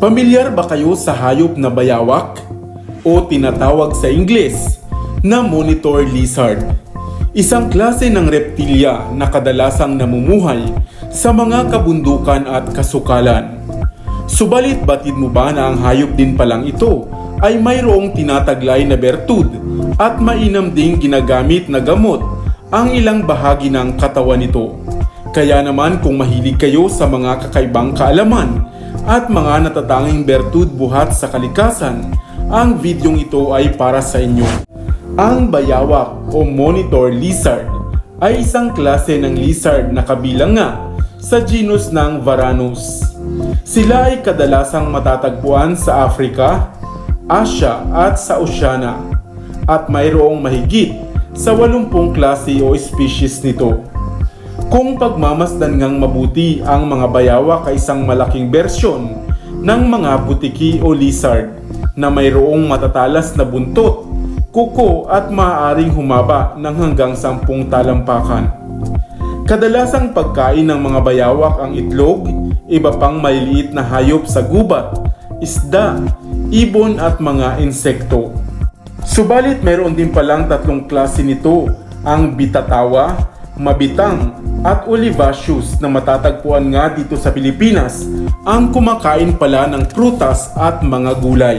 Pamilyar ba kayo sa hayop na bayawak? O tinatawag sa Ingles na monitor lizard? Isang klase ng reptilya na kadalasang namumuhay sa mga kabundukan at kasukalan. Subalit batid mo ba na ang hayop din palang ito ay mayroong tinataglay na bertud at mainam ding ginagamit na gamot ang ilang bahagi ng katawan nito. Kaya naman kung mahilig kayo sa mga kakaibang kaalaman at mga natatanging bertud buhat sa kalikasan, ang videong ito ay para sa inyo. Ang bayawak o monitor lizard ay isang klase ng lizard na kabilang nga sa genus ng Varanus. Sila ay kadalasang matatagpuan sa Africa, Asia at sa Oceania at mayroong mahigit sa 80 klase o species nito. Kung pagmamasdan ngang mabuti ang mga bayawak ay isang malaking bersyon ng mga butiki o lizard na mayroong matatalas na buntot, kuko at maaaring humaba ng hanggang 10 talampakan. Kadalasang pagkain ng mga bayawak ang itlog, iba pang maliliit na hayop sa gubat, isda, ibon at mga insekto. Subalit mayroon din palang tatlong klase nito, ang bitatawa, mabitang at olivaceous na matatagpuan nga dito sa Pilipinas ang kumakain pala ng prutas at mga gulay.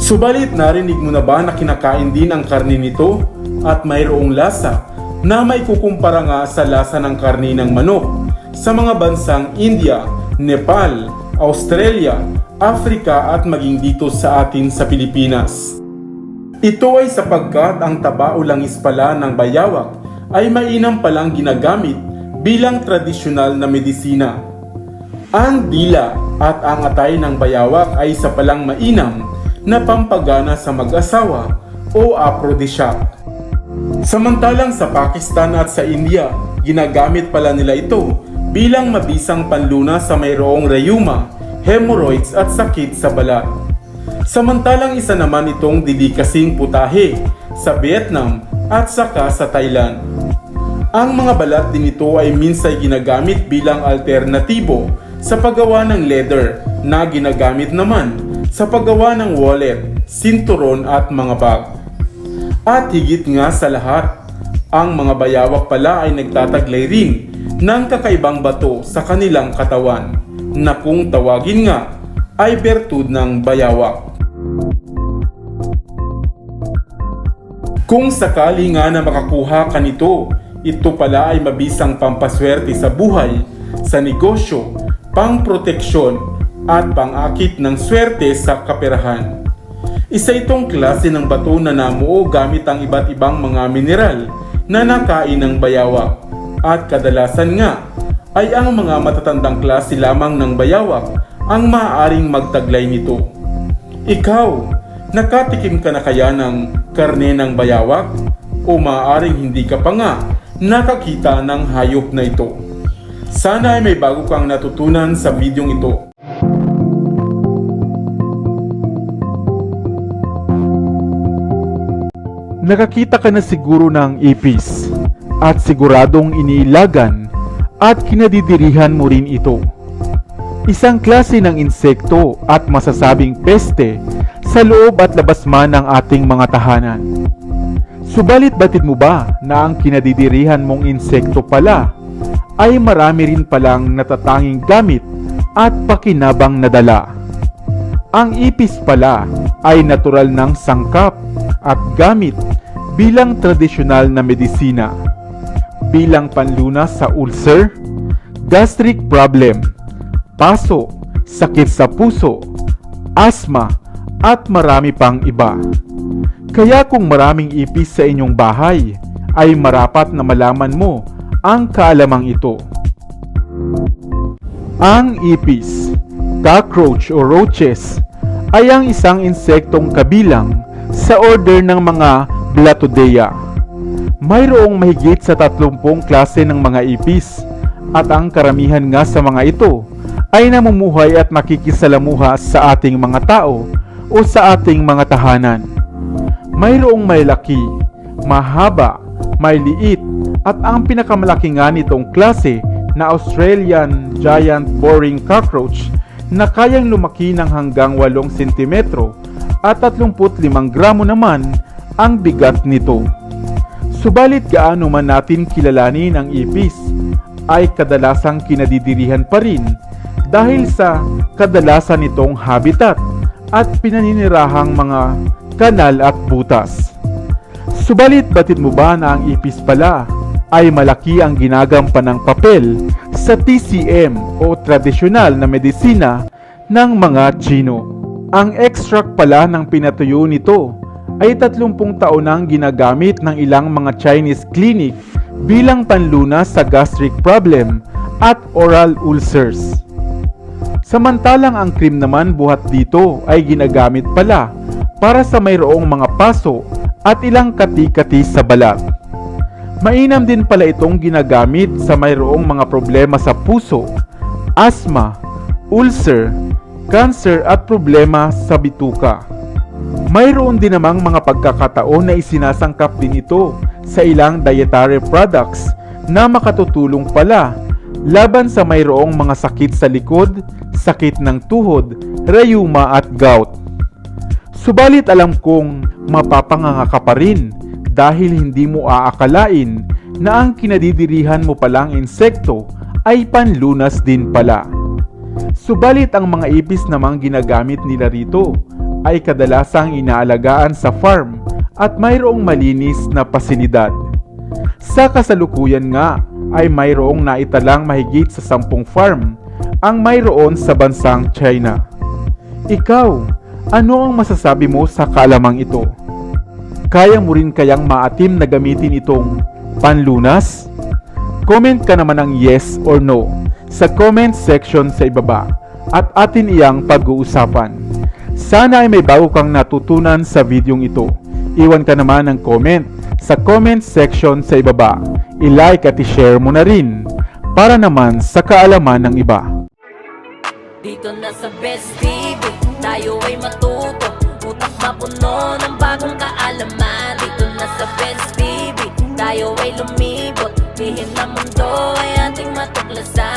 Subalit narinig mo na ba na kinakain din ang karne nito at mayroong lasa na may kukumpara nga sa lasa ng karne ng manok sa mga bansang India, Nepal, Australia, Africa at maging dito sa atin sa Pilipinas. Ito ay sapagkat ang taba o langis pala ng bayawak ay mainam palang ginagamit bilang tradisyonal na medisina. Ang dila at ang atay ng bayawak ay isa palang mainam na pampagana sa mag-asawa o aphrodisiac. Samantalang sa Pakistan at sa India, ginagamit pala nila ito bilang mabisang panluna sa mayroong rayuma, hemorrhoids at sakit sa balat. Samantalang isa naman itong delikasing putahe sa Vietnam at saka sa Thailand. Ang mga balat din ito ay minsay ginagamit bilang alternatibo sa paggawa ng leather na ginagamit naman sa paggawa ng wallet, sinturon at mga bag. At higit nga sa lahat, ang mga bayawak pala ay nagtataglay rin ng kakaibang bato sa kanilang katawan na kung tawagin nga ay bertud ng bayawak. Kung sakali nga na makakuha ka nito, ito pala ay mabisang pampaswerte sa buhay, sa negosyo, pangproteksyon at pangakit ng swerte sa kaperahan. Isa itong klase ng bato na namuo gamit ang iba't ibang mga mineral na nakain ng bayawak at kadalasan nga ay ang mga matatandang klase lamang ng bayawak ang maaaring magtaglay nito. Ikaw, nakatikim ka na kaya ng karne ng bayawak? O maaaring hindi ka pa nga nakakita ng hayop na ito? Sana ay may bago kang natutunan sa videong ito. Nakakita ka na siguro ng ipis at siguradong iniilagan at kinadidirihan mo rin ito. Isang klase ng insekto at masasabing peste sa loob at labas man ng ating mga tahanan. Subalit batid mo ba na ang kinadidirihan mong insekto pala ay marami rin palang natatanging gamit at pakinabang na dala? Ang ipis pala ay natural ng sangkap at gamit bilang tradisyonal na medisina, bilang panlunas sa ulcer, gastric problem, paso, sakit sa puso, asma, at marami pang iba. Kaya kung maraming ipis sa inyong bahay, ay marapat na malaman mo ang kaalamang ito. Ang ipis, cockroach o roaches, ay ang isang insektong kabilang sa order ng mga Blatodea. Mayroong mahigit sa 30 klase ng mga ipis at ang karamihan nga sa mga ito ay namumuhay at makikisalamuha sa ating mga tao o sa ating mga tahanan. Mayroong may laki, mahaba, may liit at ang pinakamalaki nga nitong klase na Australian Giant Boring Cockroach na kayang lumaki ng hanggang 8 sentimetro at 35 gramo naman ang bigat nito. Subalit gaano man natin kilalanin ang ipis, ay kadalasang kinadidirihan pa rin dahil sa kadalasan nitong habitat at pinaninirahang mga kanal at butas. Subalit batid mo ba na ang ipis pala ay malaki ang ginagampan ng papel sa TCM o tradisyonal na medisina ng mga Chino. Ang extract pala ng pinatuyo nito ay 30 taon nang ginagamit ng ilang mga Chinese clinic bilang panlunas sa gastric problem at oral ulcers. Samantalang ang cream naman buhat dito ay ginagamit pala para sa mayroong mga paso at ilang kati-kati sa balat. Mainam din pala itong ginagamit sa mayroong mga problema sa puso, asthma, ulcer, cancer at problema sa bituka. Mayroon din namang mga pagkakataon na isinasangkap din ito sa ilang dietary products na makatutulong pala laban sa mayroong mga sakit sa likod, sakit ng tuhod, rayuma at gout. Subalit alam kong mapapanganga pa rin dahil hindi mo aakalain na ang kinadidirihan mo palang insekto ay panlunas din pala. Subalit ang mga ipis namang ginagamit nila rito ay kadalasang inaalagaan sa farm at mayroong malinis na pasilidad. Sa kasalukuyan nga ay mayroong naitalang mahigit sa sampung farm ang mayroon sa bansang China. Ikaw, ano ang masasabi mo sa kalamang ito? Kaya mo rin kayang maatim na gamitin itong panlunas? Comment ka naman ng yes or no sa comment section sa ibaba at atin iyang pag-uusapan. Sana ay may bago kang natutunan sa videong ito. Iwan ka naman ng comment sa comment section sa ibaba. I-like at i-share mo na rin para naman sa kaalaman ng iba. Dito na sa Best tayo ay lumibot Lihim ng mundo ay ating matuklasan